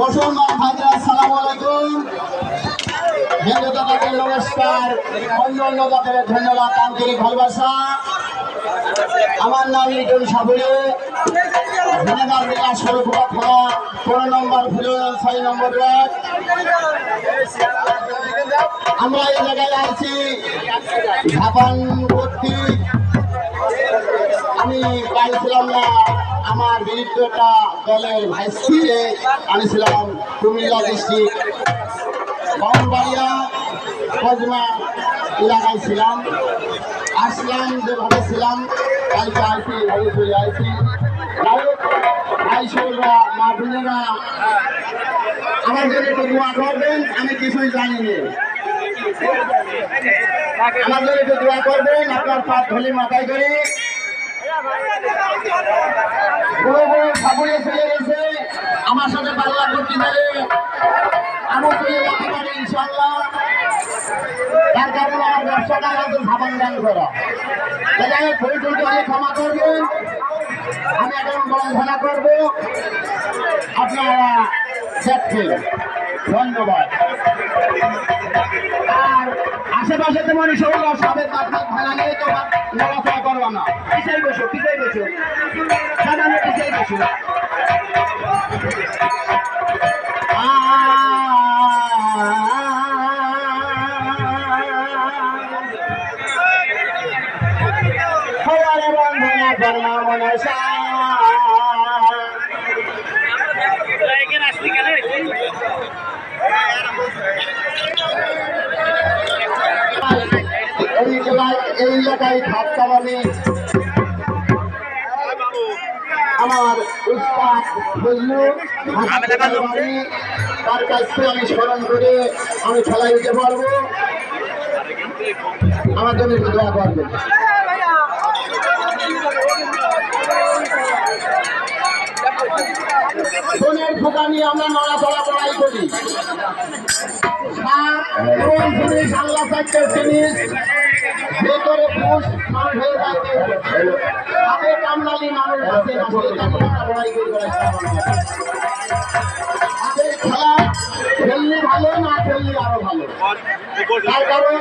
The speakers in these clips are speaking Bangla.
মুসলমান ভাইরা আসসালাম আলাইকুম। হিন্দু দাদাকে নমস্কার। অন্য অন্য দাদাকে ধন্যবাদ, আন্তরিক ভালোবাসা। আমার নাম লিটন সাবুরে। জেলা সরকুয়া থানা পনেরো নম্বর ফুল ছয় নম্বর ওয়ার্ড আমরা এই জায়গায় আছি। ঝাপান কর্তৃক আমি পাইছিলাম না। আমার বিরুদ্ধটা দলের ভাইস ছিলেন আমি ছিলাম কুমিল্লা ডিস্ট্রিক্ট বাউনবাড়িয়া কজমা এলাকায় ছিলাম। আসলাম যেভাবে ছিলাম কালকে আসি ভাবে চলে আসি যাই হোক, ভাই সৌরা মা বোনেরা আমার জন্য একটু দোয়া করবেন আমি কিছুই জানি না। জন্য একটু দোয়া করবেন আপনার পাপ ধলি মাথায় করে। বড় বড় ঠাকুরে চলে গেছে আমার সাথে পাল্লা করতে পারে। আমি চলে যেতে পারি ইনশাল্লাহ তার কারণে আমার ব্যবসাটা হয়তো সাবান দান করা। করবেন। আমি করব। আপনারা দেখছেন ধন্যবাদ। আশেপাশে তেমন সৌর সাবেক আপনার ভাড়া নিয়ে তো নড়াচড়া করব না। পিছাই বসো পিছাই বসো। সাধারণ পিছাই বসো। ধর্ম মনসা। এই এলাকায় এই এলাকায় ভাত চালানে আমার উস্তাদ ফজলু তার কাছ আমি স্মরণ করে আমি খেলায় দিতে পারব। আমার জন্য একটু দোয়া করবেন। সোনের ফোটা নিয়ে আমরা নড়াচড়া পড়াই করি। জিনিস ভেতরে পুষ মানুষ হয়ে যাচ্ছে। হাতে কামলালি মানুষ আছে খেলা খেললে ভালো, না খেললে আরও ভালো? তার কারণ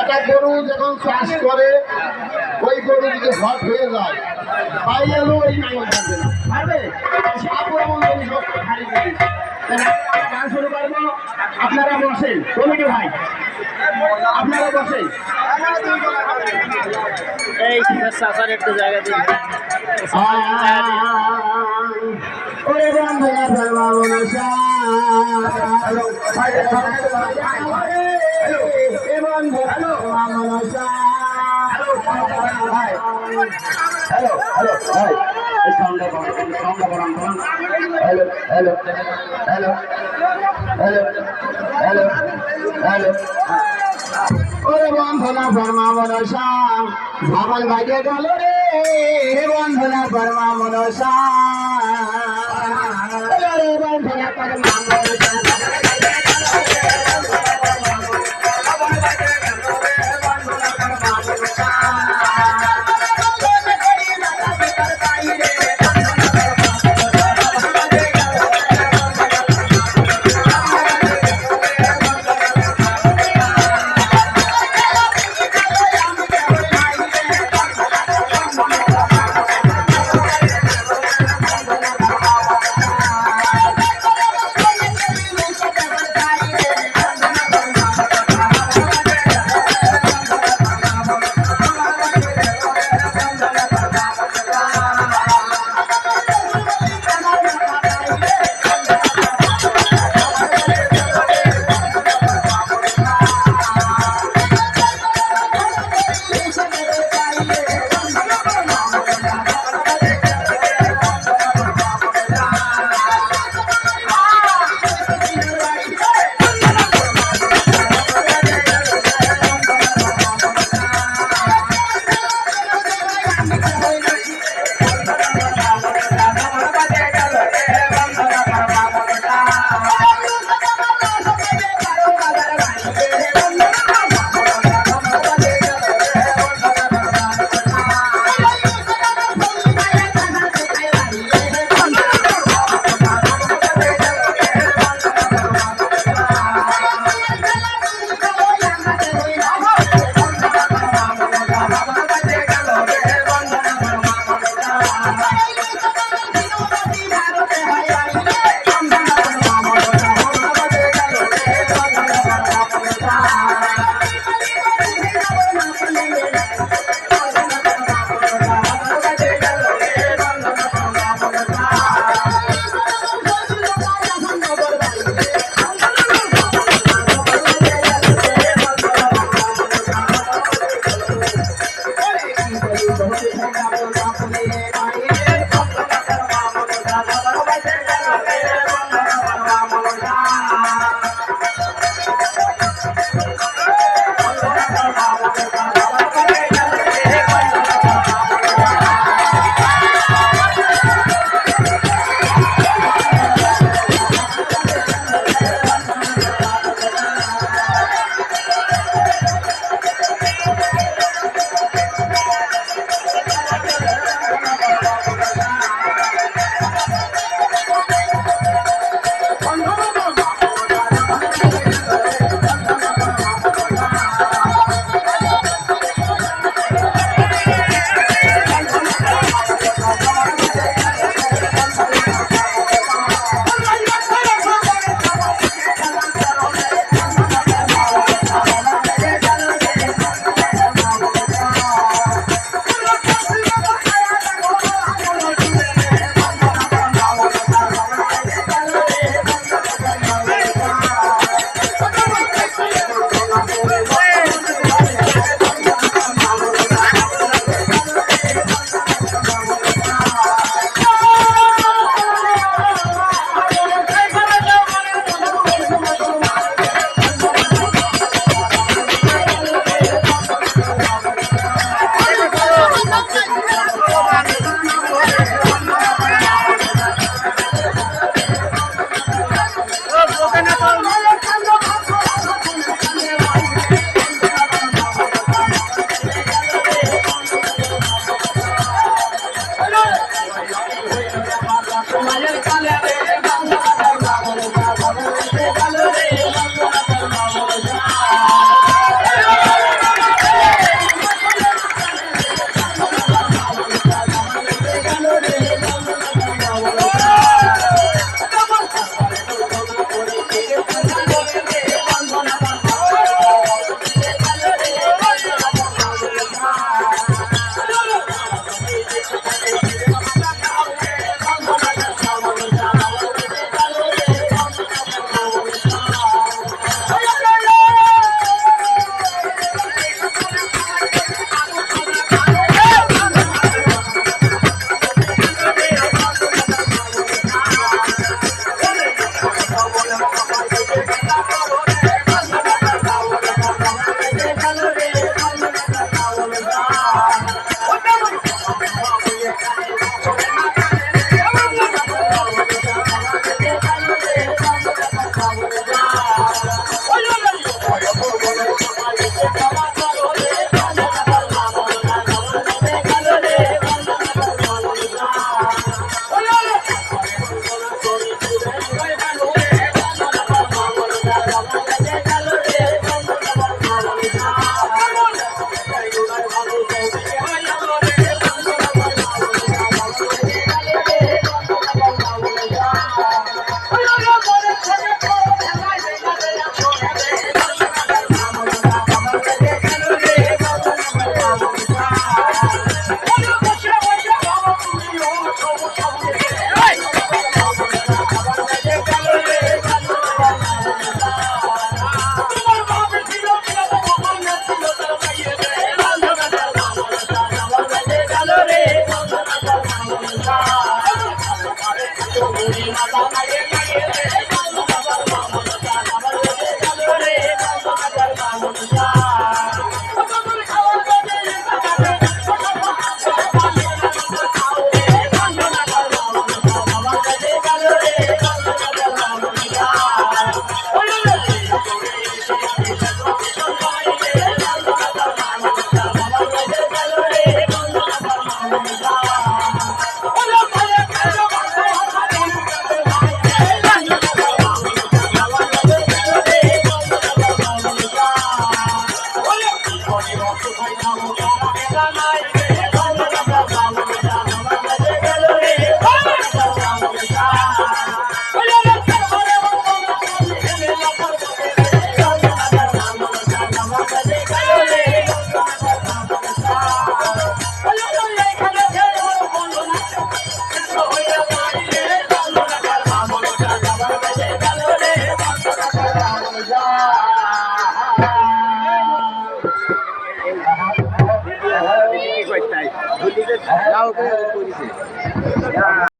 একটা গরু যখন চাষ করে, ওই গরু যদি হট হয়ে যায় বাইরে এলো ওই নাঙল থাকবে আপনারা বসেন, কমিটি ভাই। আপনারা বসেন এই চাষার একটু জায়গা দিন ওরে বন্ধুরা সর্বাবনা হ্যালো হ্যালো ভাই এই সাউন্ডটা সাউন্ডটা বাড়ান বাড়ান hello hello hello hello hello hello ওরে বন্ধনা ফরমা মনসা ভাবন ভাগে গেল রে হে বন্ধনা ফরমা মনসা রে বন্ধনা ফরমা মনসা